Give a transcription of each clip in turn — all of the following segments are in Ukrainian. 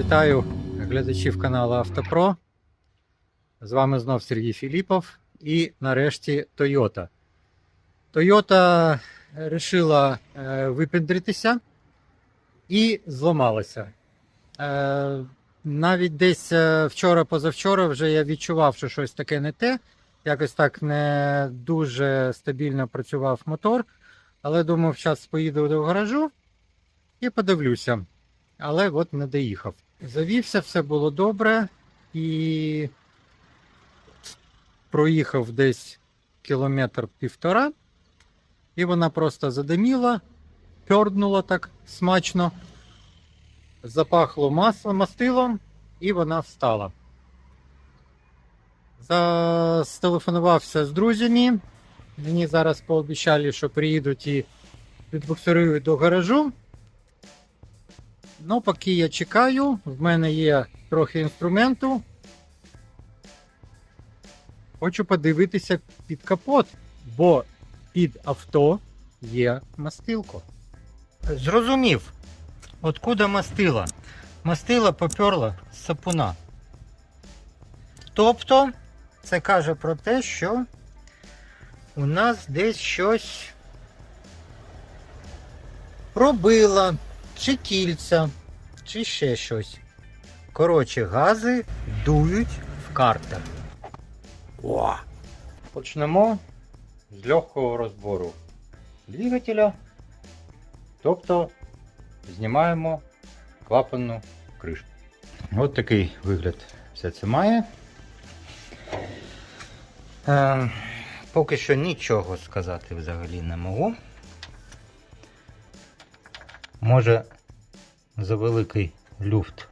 Вітаю глядачів каналу Автопро. З вами знов Сергій Філіпов і нарешті Toyota. Toyota вирішила е, випендритися і зламалася. Е, навіть десь е, вчора-позавчора вже я відчував, що щось таке не те. Якось так не дуже стабільно працював мотор. Але думав, зараз поїду до гаражу і подивлюся. Але от не доїхав. Завівся, все було добре і проїхав десь кілометр півтора, і вона просто задиміла, пьорднула так смачно, запахло маслом, мастилом, і вона встала. Застелефонувався з друзями. Мені зараз пообіцяли, що приїдуть і відбуксирують до гаражу. Ну, поки я чекаю, в мене є трохи інструменту. Хочу подивитися під капот, бо під авто є мастилко. Зрозумів, откуда мастила? Мастила поперла з сапуна. Тобто, це каже про те, що у нас десь щось пробило чи кільця, чи ще щось. Коротше, гази дують в картер. О! Почнемо з легкого розбору двигателя. Тобто знімаємо клапанну кришку. От такий вигляд все це має. Е, поки що нічого сказати взагалі не можу. Може за великий люфт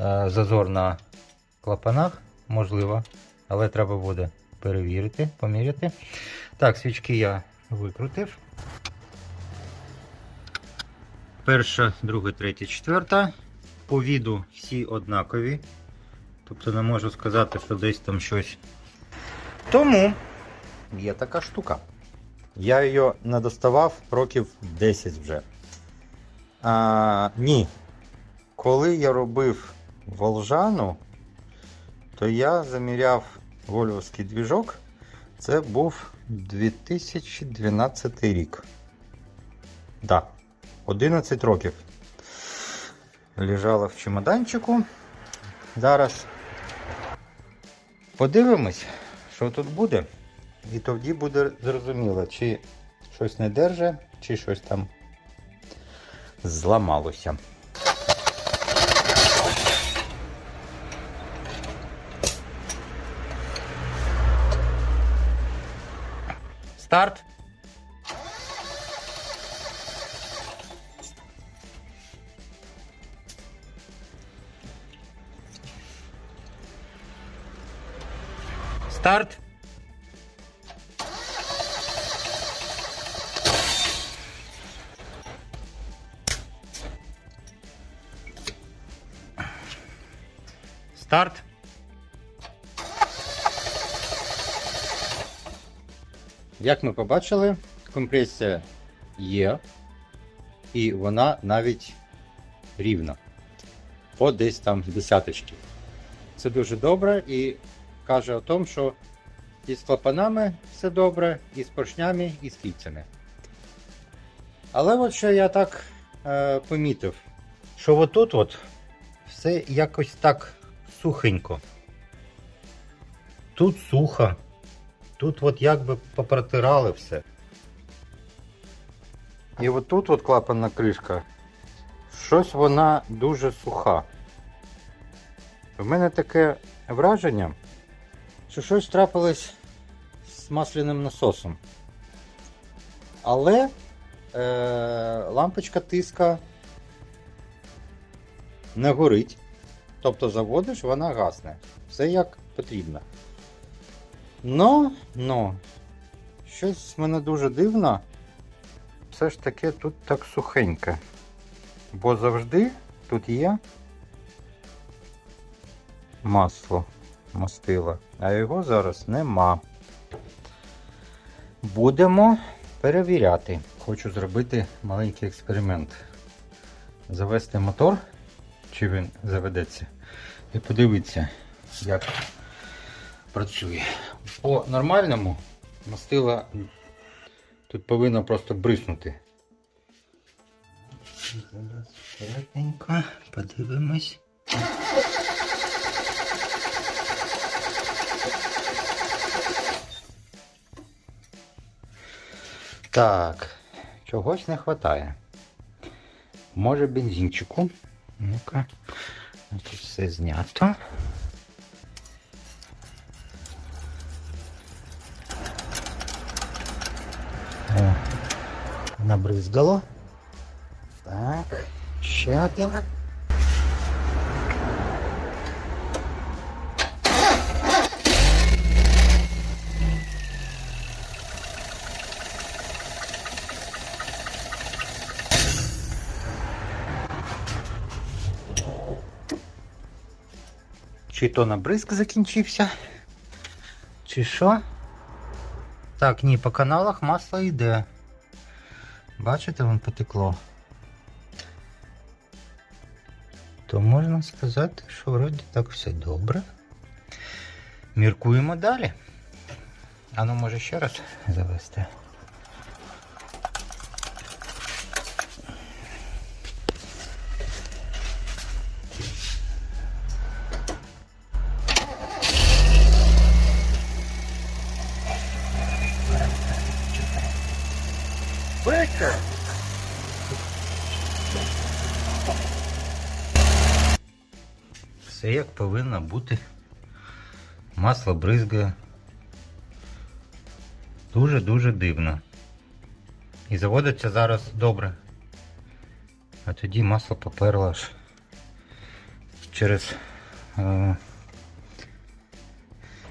е, зазор на клапанах, можливо, але треба буде перевірити, поміряти. Так, свічки я викрутив. Перша, друга, третя, четверта. По віду всі однакові. Тобто не можу сказати, що десь там щось. Тому є така штука. Я її не доставав років 10 вже. А, ні. Коли я робив Волжану, то я заміряв вольвовський двіжок. Це був 2012 рік. Да, 11 років. Лежала в чемоданчику. Зараз подивимось, що тут буде. І тоді буде зрозуміло, чи щось не держить, чи щось там зламалося. Старт. Старт. Старт. Як ми побачили, компресія є, і вона навіть рівна. По десь там десяточки. Це дуже добре і каже о тому, що і з клапанами все добре, і з поршнями, і з кільцями. Але от що я так е, помітив, що отут от все якось так сухенько. Тут сухо. Тут от якби попротирали все. І от тут от клапанна кришка. Щось вона дуже суха. У мене таке враження, що щось трапилось з масляним насосом. Але е, лампочка тиска не горить. Тобто заводиш, вона гасне. Все як потрібно. Но, но, щось мене дуже дивно. Все ж таки тут так сухеньке. Бо завжди тут є масло мастила, а його зараз нема. Будемо перевіряти. Хочу зробити маленький експеримент. Завести мотор чи він заведеться. І подивитися, як працює. По нормальному мастила тут повинно просто бриснути. Зараз коротенько подивимось. Так, чогось не вистачає. Може бензинчику. Ну-ка. Тут все знято. О, набризгало. Так, ще один. Чи то набризк закінчився, чи що? Так, ні, по каналах масло йде. Бачите, вон потекло. То можна сказати, що вроді так все добре. Міркуємо далі. А ну може ще раз завести. Быстро! Все як повинно бути. Масло бризгає. Дуже-дуже дивно. І заводиться зараз добре. А тоді масло поперло аж через е,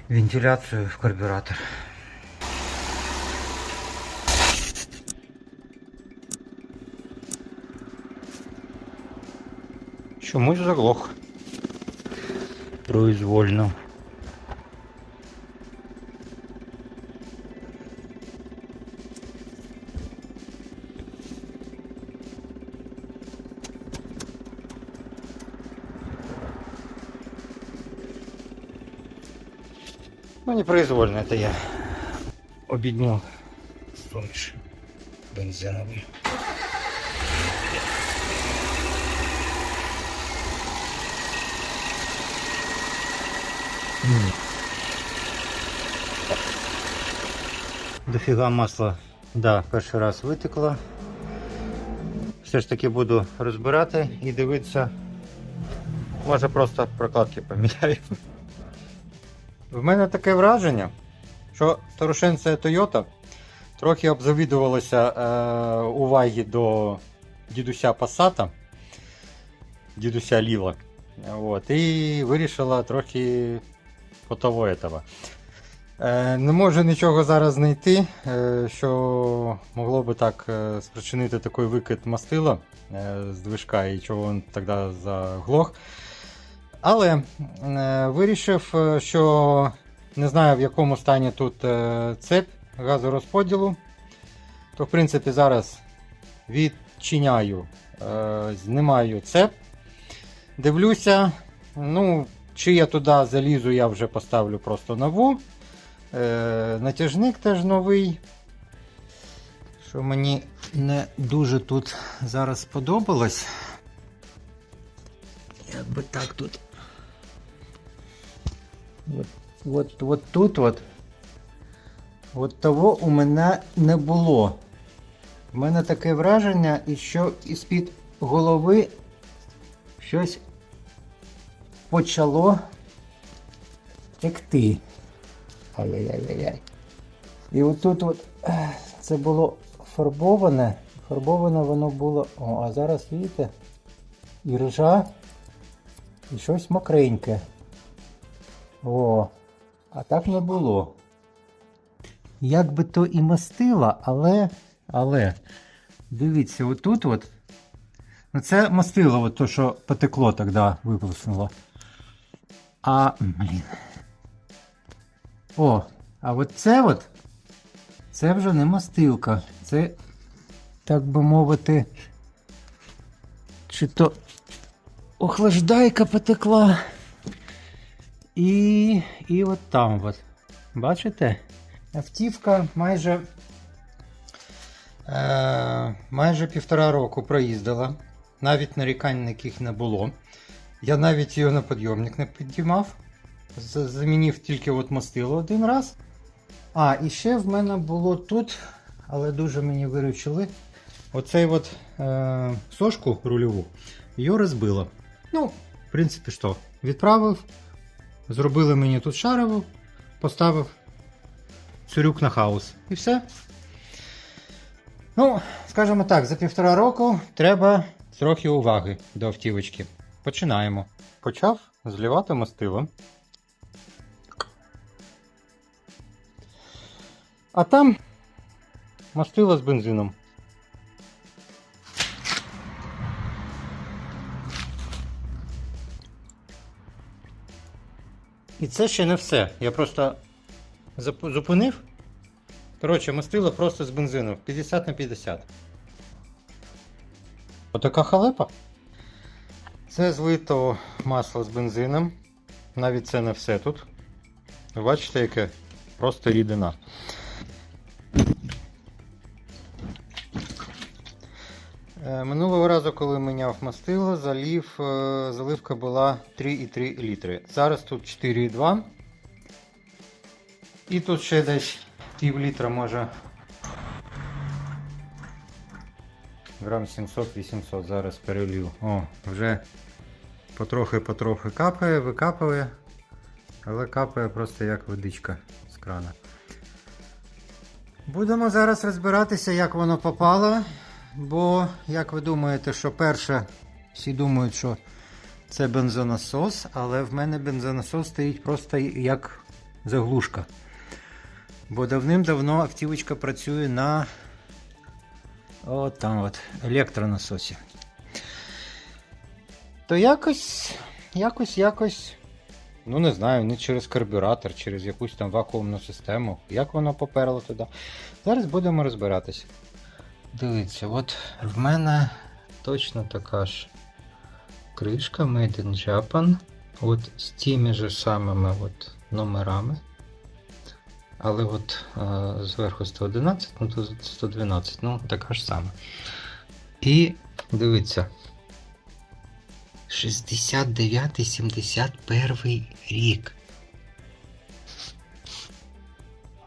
вентиляцію в карбюратор. Чомусь заглох. Произвольно. Ну, непроизвольно это я объединил сумеш бензиновый. Дофіга масла, да, перший раз витекло. Все ж таки буду розбирати і дивитися. Може просто прокладки поміняю. В мене таке враження, що старушенця Toyota трохи обзавідувалася е, уваги до дідуся Passat, дідуся Ліла. От, і вирішила трохи по того. Е, Не можу нічого зараз знайти, е, що могло би так е, спричинити такий викид мастила з движка і чого він тоді заглох. Але вирішив, що не знаю в якому стані тут цепь газорозподілу. То, в принципі, зараз відчиняю, знімаю цеп. Дивлюся, ну, чи я туди залізу, я вже поставлю просто нову. Е, натяжник теж новий. Що мені не дуже тут зараз сподобалось. Як би так тут. От, от, от тут от. От того у мене не було. У мене таке враження, і що із-під голови щось почало текти. Ай-яй-яй-яй. І отут от це було фарбоване. Фарбоване воно було. О, а зараз, видите, і ржа, і щось мокреньке. О, а так не було. Як би то і мастила, але. Але. Дивіться, отут от. Ну це мастило, от то, що потекло тоді виплеснуло. А. Блін. О, а от це от. Це вже не мастилка. Це, так би мовити. Чи то охлаждайка потекла. І, і от там от. Бачите? Автівка майже, е, майже півтора року проїздила. Навіть нарікань ніяких не було. Я навіть його на підйомник не підіймав. Замінив тільки от мастило один раз. А, і ще в мене було тут, але дуже мені виручили. Оцей от е, сошку рульову, її розбило. Ну, в принципі, що, відправив, зробили мені тут шарову, поставив цюрюк на хаос. І все. Ну, скажімо так, за півтора року треба трохи уваги до автівочки. Починаємо. Почав зливати мастило. А там мастило з бензином. І це ще не все. Я просто зупинив. Коротше, мастило просто з бензину 50 на 50. Отака халепа. Це злито масло з бензином. Навіть це не все тут. Бачите, яке просто рідина. Е, Минулого разу, коли міняв мастило, залив, е, заливка була 3,3 літри. Зараз тут 4,2. І тут ще десь пів літра може. Грам 700-800 зараз перелів. О, вже потрохи-потрохи капає, викапує, але капає просто як водичка з крана. Будемо зараз розбиратися, як воно попало. Бо, як ви думаєте, що перше, всі думають, що це бензонасос, але в мене бензонасос стоїть просто як заглушка. Бо давним-давно автівочка працює на от там от, електронасосі. То якось, якось, якось, ну не знаю, не через карбюратор, через якусь там вакуумну систему. Як воно поперло туди. Зараз будемо розбиратися. Дивіться, от в мене точно така ж кришка Made in Japan. От з тими ж самими от номерами. Але от е, зверху 111, ну тут 112, ну така ж сама. І дивіться. 69-71 рік.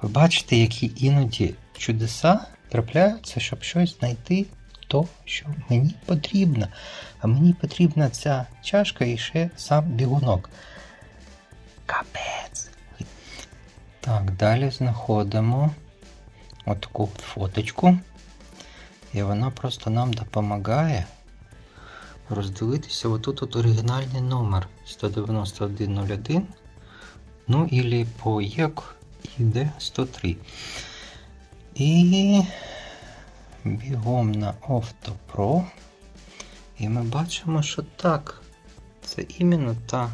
Ви бачите, які іноді чудеса трапляються, щоб щось знайти то, що мені потрібно. А мені потрібна ця чашка і ще сам бігунок. Капець. Так, далі знаходимо отаку фоточку. І вона просто нам допомагає роздивитися отут от оригінальний номер 19101. Ну, ілі по ЄК ід 103. І бігом на Автопро. І ми бачимо, що так. Це іменно та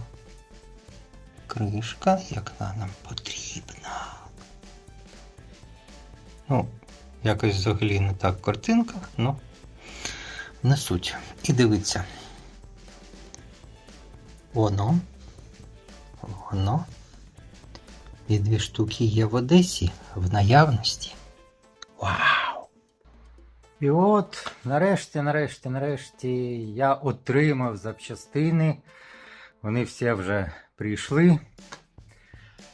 кришка, яка нам потрібна. Ну, якось взагалі не так картинка, ну не суть. І дивіться. Воно. Воно. І дві штуки є в Одесі в наявності. Вау! І от, нарешті, нарешті, нарешті я отримав запчастини. Вони всі вже прийшли.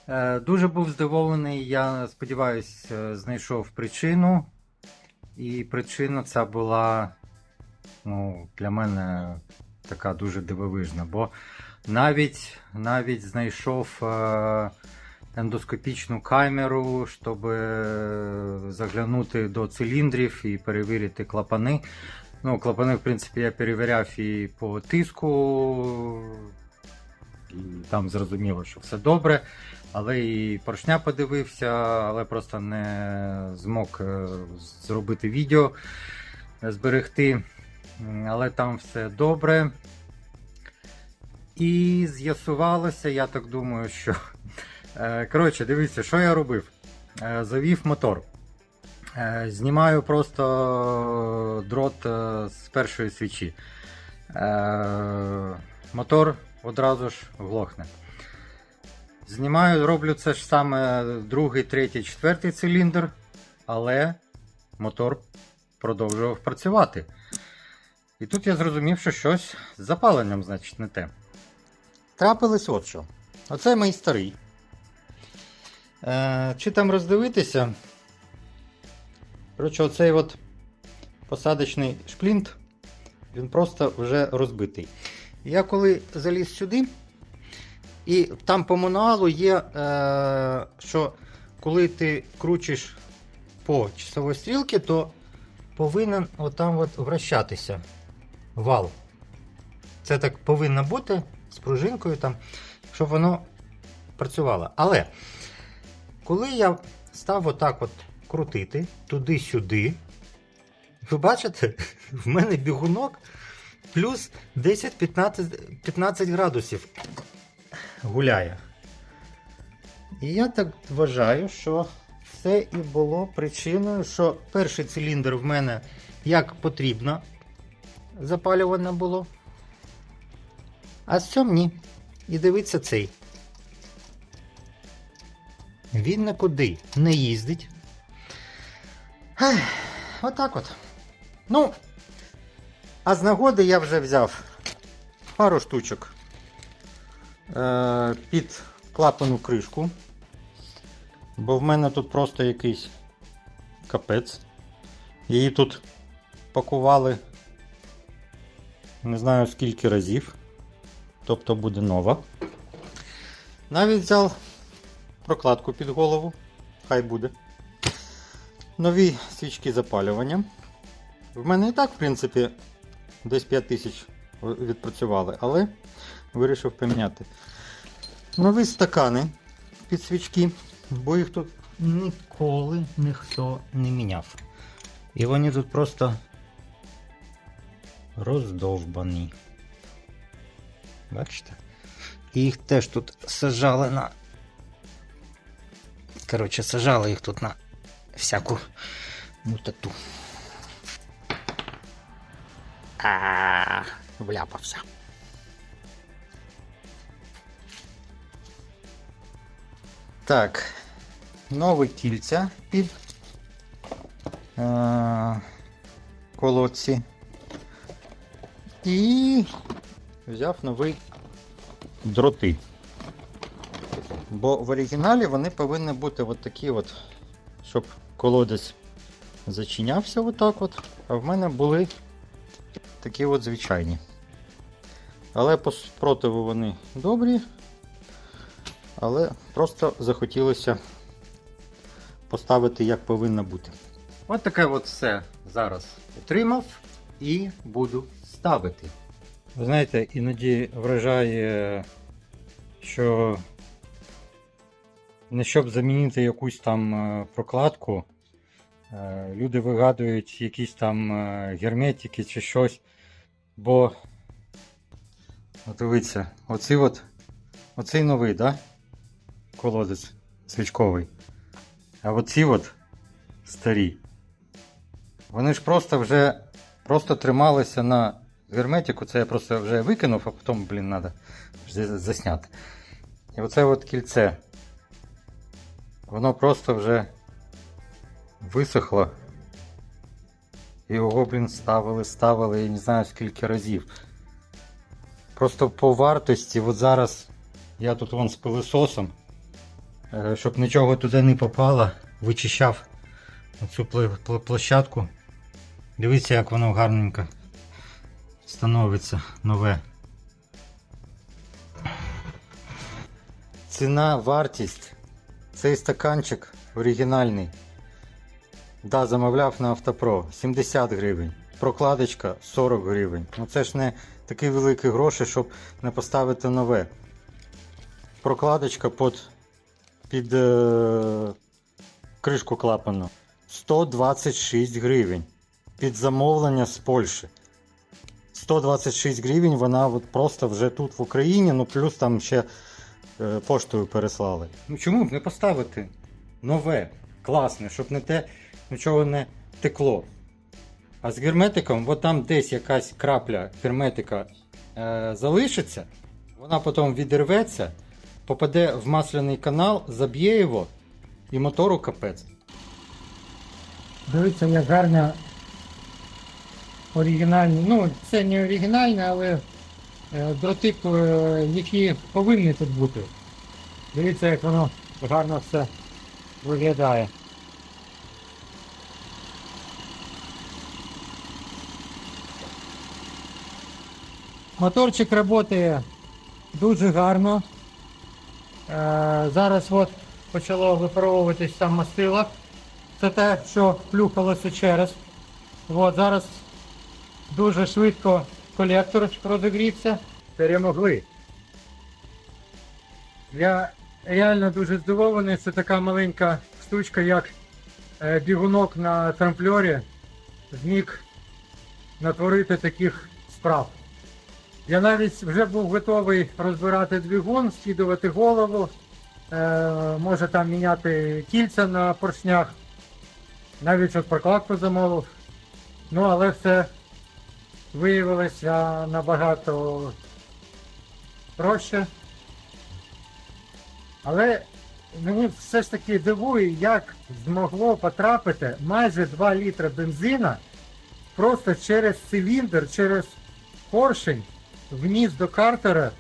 Е, Дуже був здивований, я сподіваюся, знайшов причину. І причина ця була ну, для мене така дуже дивовижна, бо навіть, навіть знайшов е, ендоскопічну камеру, щоб е, заглянути до циліндрів і перевірити клапани. Ну, клапани, в принципі, я перевіряв і по тиску, і там зрозуміло, що все добре. Але і поршня подивився, але просто не змог е, зробити відео, е, зберегти. Але там все добре. І з'ясувалося, я так думаю, що. Е, Коротше, дивіться, що я робив. Завів мотор. Знімаю просто дрот з першої свічі. мотор одразу ж глохне. Знімаю, роблю це ж саме другий, третій, четвертий циліндр, але мотор продовжував працювати. І тут я зрозумів, що щось з запаленням, значить, не те. Трапилось от що. Оце мій старий. Е, чи там роздивитися? Коротше, оцей от посадочний шплінт, він просто вже розбитий. Я коли заліз сюди, і там по мануалу є, е, що коли ти кручиш по часовій стрілці, то повинен отам от вращатися вал. Це так повинно бути з пружинкою, там, щоб воно працювало. Але коли я став отак от крутити туди-сюди, ви бачите, в мене бігунок плюс 10-15 15 градусів гуляє. І я так вважаю, що це і було причиною, що перший циліндр в мене як потрібно запалюване було. А з цьому ні. І дивіться цей. Він нікуди не їздить. Ех, Отак от. Ну, а з нагоди я вже взяв пару штучок під клапану кришку. Бо в мене тут просто якийсь капець. Її тут пакували не знаю скільки разів. Тобто буде нова. Навіть взяв прокладку під голову. Хай буде. Нові свічки запалювання. В мене і так, в принципі, десь 5 тисяч відпрацювали, але вирішив поміняти. Нові стакани під свічки, бо їх тут ніколи ніхто не міняв. І вони тут просто роздовбані. Бачите? І їх теж тут сажали на. Коротше, сажали їх тут на всяку мутату. А, -а, -а вляпався. Так, нові кільця під е, колодці. І взяв новий дроти. Бо в оригіналі вони повинні бути от такі от, щоб колодець зачинявся отак от, а в мене були такі от звичайні. Але по спротиву вони добрі, але просто захотілося поставити як повинно бути. От таке от все зараз отримав і буду ставити. Ви знаєте, іноді вражає, що не щоб замінити якусь там е, прокладку, е, люди вигадують якісь там е, герметики чи щось. Бо, от дивіться, оцей от, оцей новий, да? Колодець свічковий. А оці от старі. Вони ж просто вже просто трималися на герметику. Це я просто вже викинув, а потім, блін, треба засняти. І оце от кільце. Воно просто вже висохло. І його, блін, ставили, ставили, я не знаю скільки разів. Просто по вартості, от зараз я тут вон з пилисосом, е, щоб нічого туди не попало, вичищав цю пл- пл- площадку. Дивіться, як воно гарненько становиться нове. Ціна, вартість. Цей стаканчик оригінальний. Да, замовляв на Автопро 70 гривень. Прокладочка 40 гривень. Ну це ж не такі великі гроші, щоб не поставити нове. Прокладочка під, під е, кришку клапану 126 гривень. Під замовлення з Польщі. 126 гривень вона от просто вже тут в Україні, ну плюс там ще е, поштою переслали. Ну чому б не поставити нове, класне, щоб не те нічого не текло. А з герметиком, от там десь якась крапля герметика е, залишиться, вона потім відірветься, попаде в масляний канал, заб'є його і мотору капець. Дивіться, як гарно оригінальні. Ну, це не оригінальне, але е, дротип, е, які повинні тут бути. Дивіться, як воно гарно все виглядає. Моторчик працює дуже гарно. Е, зараз от почало випаровуватись там мастило. Це те, що плюхалося через. От, зараз дуже швидко колектор розігрівся. Перемогли. Я реально дуже здивований, це така маленька штучка, як е, бігунок на трампльорі зміг натворити таких справ. Я навіть вже був готовий розбирати двигун, скидувати голову, е, може там міняти кільця на поршнях, навіть от прокладку замовив. Ну, але все виявилося набагато проще. Але мені все ж таки дивує, як змогло потрапити майже 2 літри бензина просто через циліндр, через поршень вниз до картера.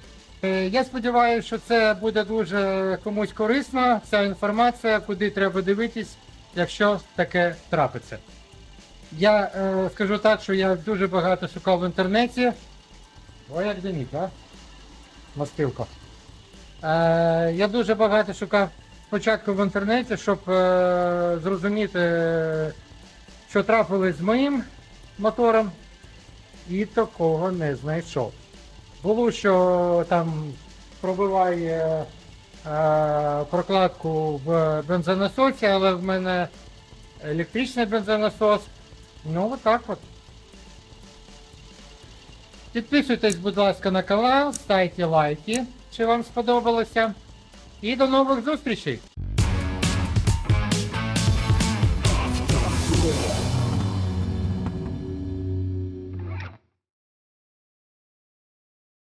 Е, Я сподіваюся, що це буде дуже комусь корисно, ця інформація, куди треба дивитись, якщо таке трапиться. Я е, скажу так, що я дуже багато шукав в інтернеті. Ой, як димить, а? Мастилка. Е, я дуже багато шукав спочатку в інтернеті, щоб е, зрозуміти, що трапилось з моїм мотором, і такого не знайшов. Було, що там пробиває е, прокладку в бензонасосі, але в мене електричний бензонасос. Ну, отак от. Підписуйтесь, будь ласка, на канал, ставте лайки, чи вам сподобалося. І до нових зустрічей!